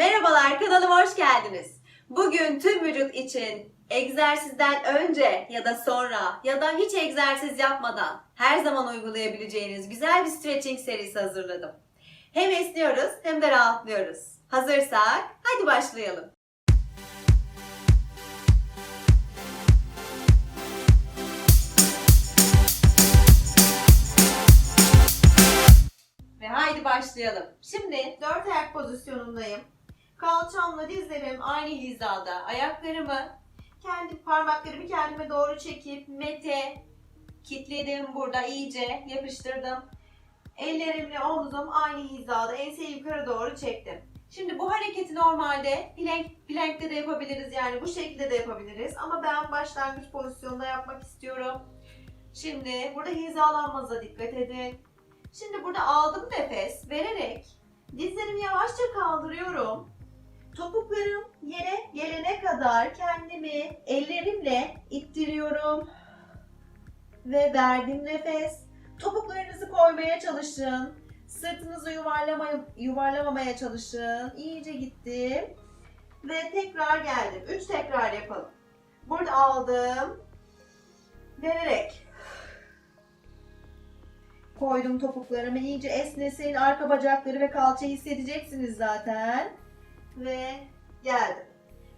Merhabalar kanalıma hoş geldiniz. Bugün tüm vücut için egzersizden önce ya da sonra ya da hiç egzersiz yapmadan her zaman uygulayabileceğiniz güzel bir stretching serisi hazırladım. Hem esniyoruz hem de rahatlıyoruz. Hazırsak hadi başlayalım. Ve haydi başlayalım. Şimdi dört ayak pozisyonundayım. Kalçamla dizlerim aynı hizada. Ayaklarımı kendi parmaklarımı kendime doğru çekip mete kitledim burada iyice yapıştırdım. Ellerimle omzum aynı hizada. Enseyi yukarı doğru çektim. Şimdi bu hareketi normalde plank, plankte de yapabiliriz. Yani bu şekilde de yapabiliriz. Ama ben başlangıç pozisyonda yapmak istiyorum. Şimdi burada hizalanmanıza dikkat edin. Şimdi burada aldım nefes vererek dizlerimi yavaşça kaldırıyorum. Topuklarım yere gelene kadar kendimi ellerimle ittiriyorum. Ve verdim nefes. Topuklarınızı koymaya çalışın. Sırtınızı yuvarlamaya, yuvarlamamaya çalışın. İyice gittim. Ve tekrar geldim. Üç tekrar yapalım. Burada aldım. Vererek koydum topuklarımı iyice esnesin. Arka bacakları ve kalçayı hissedeceksiniz zaten. Ve geldim.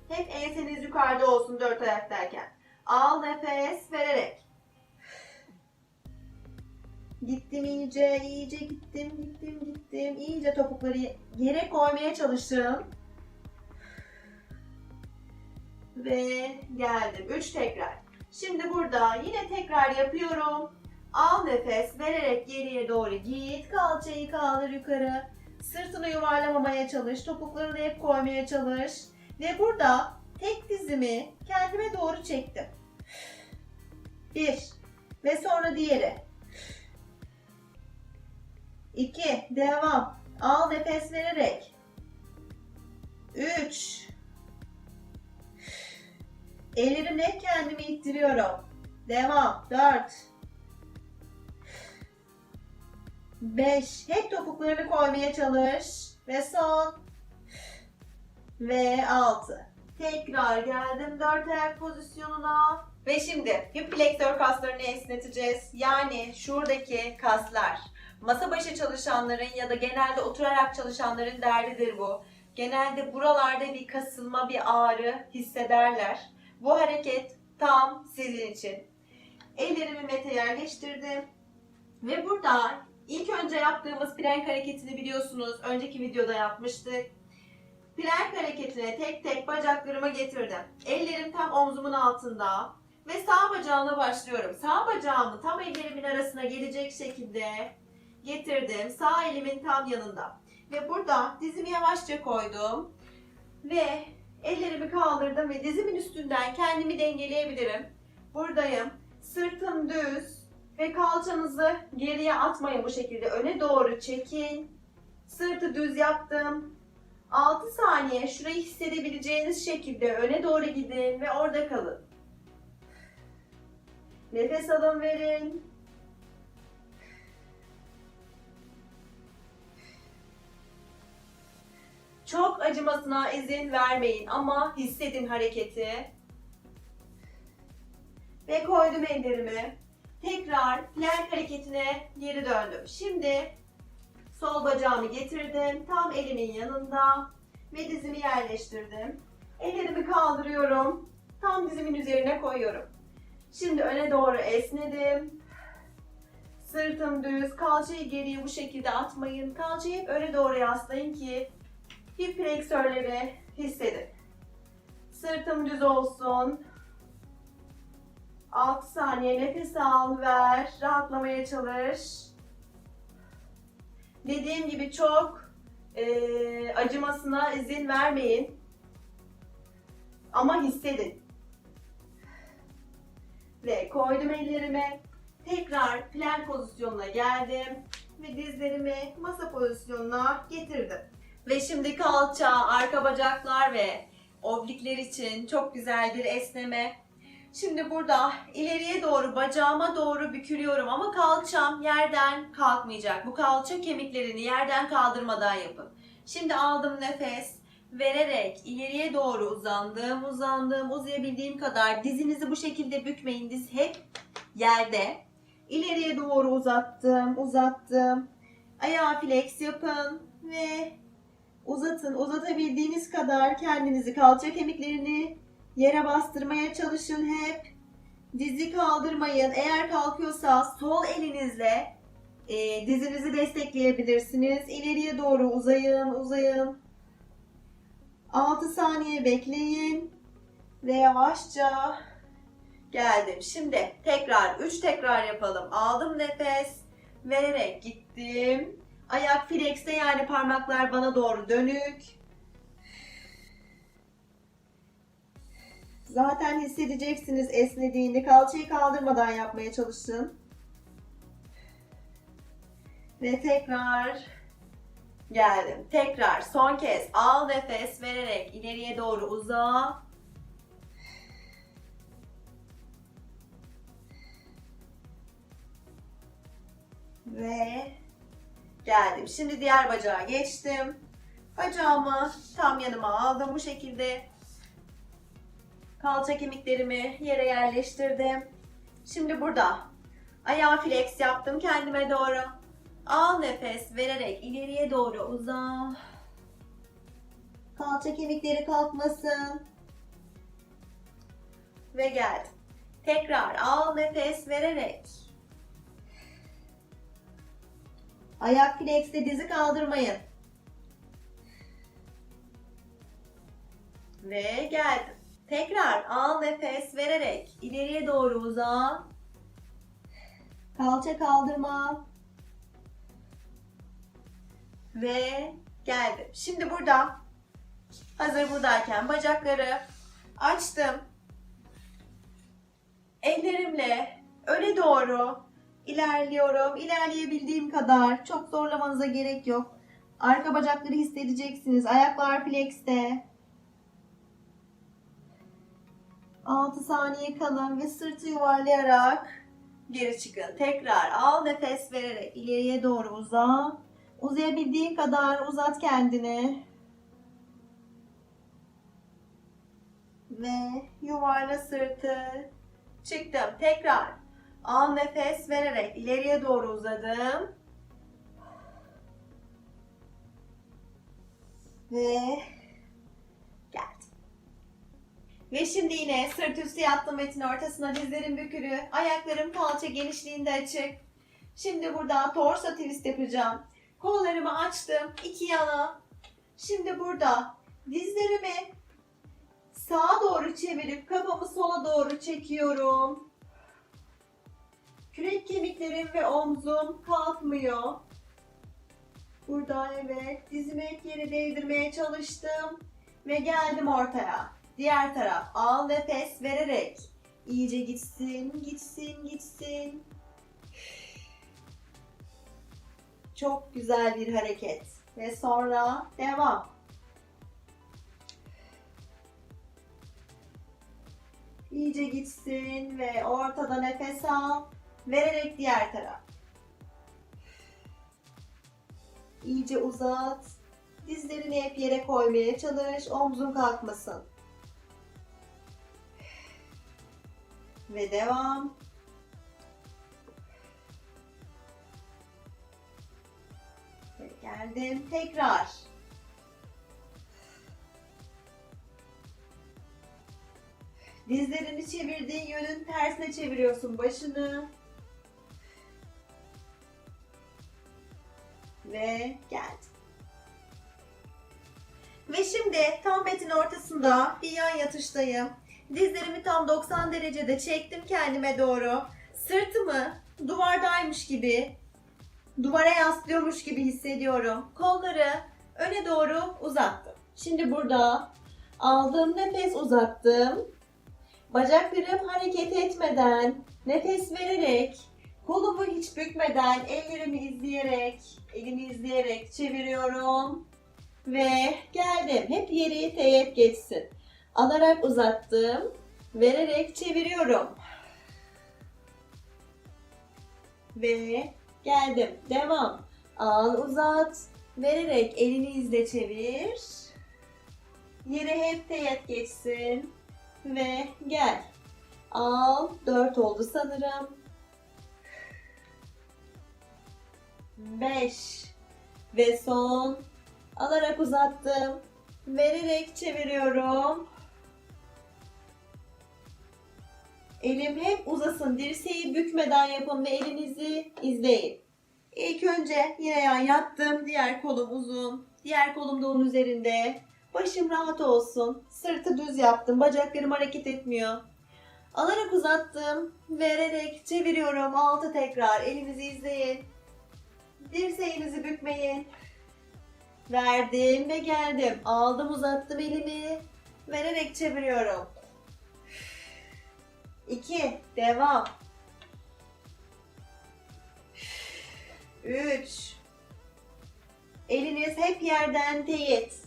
Hep enseniz yukarıda olsun dört ayaktayken. Al nefes vererek. Gittim iyice, iyice gittim, gittim, gittim. İyice topukları yere koymaya çalışın. Ve geldim. Üç tekrar. Şimdi burada yine tekrar yapıyorum. Al nefes vererek geriye doğru git. Kalçayı kaldır yukarı. Sırtını yuvarlamamaya çalış. Topuklarını hep koymaya çalış. Ve burada tek dizimi kendime doğru çektim. Bir. Ve sonra diğeri. İki. Devam. Al nefes vererek. Üç. Ellerimle kendimi ittiriyorum. Devam. Dört. 5. Hep topuklarını koymaya çalış. Ve son. Ve 6. Tekrar geldim 4 ayak pozisyonuna. Ve şimdi hip fleksör kaslarını esneteceğiz. Yani şuradaki kaslar. Masa başı çalışanların ya da genelde oturarak çalışanların derdidir bu. Genelde buralarda bir kasılma, bir ağrı hissederler. Bu hareket tam sizin için. Ellerimi mete yerleştirdim. Ve burada İlk önce yaptığımız plank hareketini biliyorsunuz. Önceki videoda yapmıştık. Plank hareketine tek tek bacaklarımı getirdim. Ellerim tam omzumun altında. Ve sağ bacağımla başlıyorum. Sağ bacağımı tam ellerimin arasına gelecek şekilde getirdim. Sağ elimin tam yanında. Ve burada dizimi yavaşça koydum. Ve ellerimi kaldırdım ve dizimin üstünden kendimi dengeleyebilirim. Buradayım. Sırtım düz. Ve kalçanızı geriye atmayın bu şekilde. Öne doğru çekin. Sırtı düz yaptım. 6 saniye şurayı hissedebileceğiniz şekilde öne doğru gidin ve orada kalın. Nefes alın verin. Çok acımasına izin vermeyin ama hissedin hareketi. Ve koydum ellerimi. Tekrar plank hareketine geri döndüm. Şimdi sol bacağımı getirdim. Tam elimin yanında ve dizimi yerleştirdim. Ellerimi kaldırıyorum. Tam dizimin üzerine koyuyorum. Şimdi öne doğru esnedim. Sırtım düz. Kalçayı geriye bu şekilde atmayın. Kalçayı hep öne doğru yaslayın ki hip fleksörleri hissedin. Sırtım düz olsun. 6 saniye nefes al, ver. Rahatlamaya çalış. Dediğim gibi çok e, acımasına izin vermeyin. Ama hissedin. Ve koydum ellerimi. Tekrar plank pozisyonuna geldim. Ve dizlerimi masa pozisyonuna getirdim. Ve şimdi kalça, arka bacaklar ve oblikler için çok güzel bir esneme Şimdi burada ileriye doğru bacağıma doğru bükülüyorum ama kalçam yerden kalkmayacak. Bu kalça kemiklerini yerden kaldırmadan yapın. Şimdi aldım nefes. vererek ileriye doğru uzandım, uzandım, uzayabildiğim kadar dizinizi bu şekilde bükmeyin. Diz hep yerde. İleriye doğru uzattım, uzattım. Ayağı flex yapın ve uzatın. Uzatabildiğiniz kadar kendinizi kalça kemiklerini yere bastırmaya çalışın hep. Dizi kaldırmayın. Eğer kalkıyorsa sol elinizle e, dizinizi destekleyebilirsiniz. İleriye doğru uzayın, uzayın. 6 saniye bekleyin. Ve yavaşça geldim. Şimdi tekrar 3 tekrar yapalım. Aldım nefes. Vererek gittim. Ayak flex'te yani parmaklar bana doğru dönük. Zaten hissedeceksiniz esnediğini. Kalçayı kaldırmadan yapmaya çalışın. Ve tekrar geldim. Tekrar son kez al nefes vererek ileriye doğru uza. Ve geldim. Şimdi diğer bacağa geçtim. Bacağımı tam yanıma aldım bu şekilde. Kalça kemiklerimi yere yerleştirdim. Şimdi burada ayağı flex yaptım kendime doğru. Al nefes vererek ileriye doğru uza. Kalça kemikleri kalkmasın. Ve geldim. Tekrar al nefes vererek. Ayak flex'te dizi kaldırmayın. Ve geldim. Tekrar al nefes vererek ileriye doğru uza. Kalça kaldırma. Ve geldim. Şimdi burada hazır buradayken bacakları açtım. Ellerimle öne doğru ilerliyorum. İlerleyebildiğim kadar. Çok zorlamanıza gerek yok. Arka bacakları hissedeceksiniz. Ayaklar flex'te. 6 saniye kalın ve sırtı yuvarlayarak geri çıkın. Tekrar al nefes vererek ileriye doğru uza. Uzayabildiğin kadar uzat kendini. Ve yuvarla sırtı. Çıktım. Tekrar al nefes vererek ileriye doğru uzadım. Ve. Ve şimdi yine sırt üstü yattım metin ortasına dizlerim bükülü, ayaklarım kalça genişliğinde açık. Şimdi burada torso twist yapacağım. Kollarımı açtım iki yana. Şimdi burada dizlerimi sağa doğru çevirip kafamı sola doğru çekiyorum. Kürek kemiklerim ve omzum kalkmıyor. Burada evet dizimi yere değdirmeye çalıştım. Ve geldim ortaya. Diğer taraf al nefes vererek. iyice gitsin, gitsin, gitsin. Çok güzel bir hareket. Ve sonra devam. İyice gitsin ve ortada nefes al. Vererek diğer taraf. İyice uzat. Dizlerini hep yere koymaya çalış. Omzun kalkmasın. Ve devam. Ve geldim. Tekrar. Dizlerini çevirdiğin yönün tersine çeviriyorsun başını. Ve geldim. Ve şimdi tam betin ortasında bir yan yatıştayım. Dizlerimi tam 90 derecede çektim kendime doğru. Sırtımı duvardaymış gibi, duvara yaslıyormuş gibi hissediyorum. Kolları öne doğru uzattım. Şimdi burada aldığım nefes uzattım. Bacaklarım hareket etmeden, nefes vererek, kolumu hiç bükmeden, ellerimi izleyerek, elimi izleyerek çeviriyorum. Ve geldim. Hep yeri teğet geçsin. Alarak uzattım. Vererek çeviriyorum. Ve geldim. Devam. Al uzat. Vererek elini izle çevir. Yere hep teğet geçsin. Ve gel. Al. 4 oldu sanırım. 5 ve son alarak uzattım. Vererek çeviriyorum. Elim hep uzasın. Dirseği bükmeden yapın ve elinizi izleyin. İlk önce yine yan yattım. Diğer kolum uzun. Diğer kolum da onun üzerinde. Başım rahat olsun. Sırtı düz yaptım. Bacaklarım hareket etmiyor. Alarak uzattım. Vererek çeviriyorum. Altı tekrar. Elinizi izleyin. Dirseğinizi bükmeyin. Verdim ve geldim. Aldım uzattım elimi. Vererek çeviriyorum. 2. Devam. 3. Eliniz hep yerden teyit.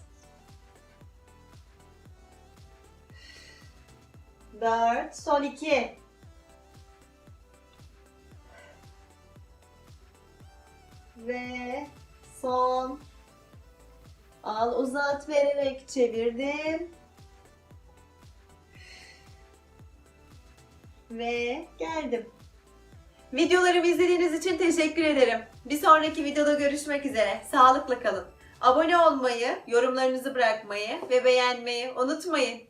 4. Son 2. Ve son. Al uzat vererek çevirdim. Ve geldim. Videolarımı izlediğiniz için teşekkür ederim. Bir sonraki videoda görüşmek üzere. Sağlıkla kalın. Abone olmayı, yorumlarınızı bırakmayı ve beğenmeyi unutmayın.